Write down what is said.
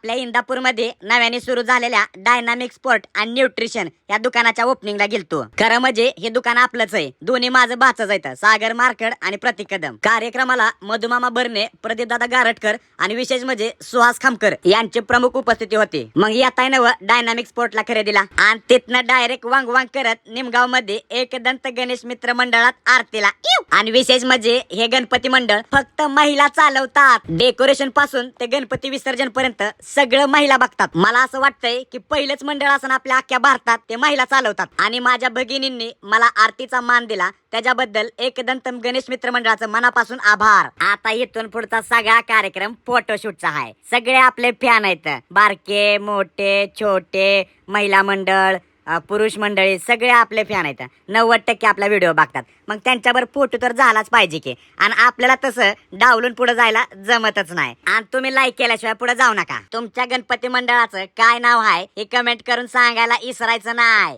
आपल्या इंदापूरमध्ये नव्याने सुरू झालेल्या डायनामिक स्पोर्ट आणि न्यूट्रिशन या दुकानाच्या ओपनिंगला गेलतो. खरं म्हणजे हे दुकान आपलंच आहे. दोन्ही माझं भाचच आहेत. सागर मार्कड आणि प्रतीक कदम. कार्यक्रमाला मधुमामा बर्ने प्रदीपदादा गारटकर आणि विशेष म्हणजे सुहास खामकर यांची प्रमुख उपस्थिती होते. मग येताय नव डायनामिक स्पोर्टला खरेदीला. आणि तिथनं डायरेक्ट वांग वांग करत निमगावमध्ये एकदंत गणेश मित्र मंडळात आरतीला. आणि विशेष म्हणजे हे गणपती मंडळ फक्त महिला चालवतात. डेकोरेशनपासून ते गणपती विसर्जन पर्यंत सगळं महिला बघतात. मला असं वाटतंय की पहिलंच मंडळ असं आपल्या अख्ख्या भारतात ते महिला चालवतात. आणि माझ्या भगिनींनी मला आरतीचा मान दिला. त्याच्याबद्दल एकदंतम गणेश मित्र मंडळाचं मनापासून आभार. आता इथून पुढचा सगळा कार्यक्रम फोटोशूटचा आहे. सगळे आपले फॅन आहेत. बारके मोठे छोटे महिला मंडळ पुरुष मंडळी सगळे आपले फॅन आहेत. नव्वद टक्के आपला व्हिडिओ बघतात. मग त्यांच्यावर फोटो तर झालाच पाहिजे की. आणि आपल्याला तसं डावलून पुढे जायला जमतच नाही. आणि तुम्ही लाईक केल्याशिवाय पुढे जाऊ नका. तुमच्या गणपती मंडळाचं काय नाव आहे हे कमेंट करून सांगायला इसरायचं नाही.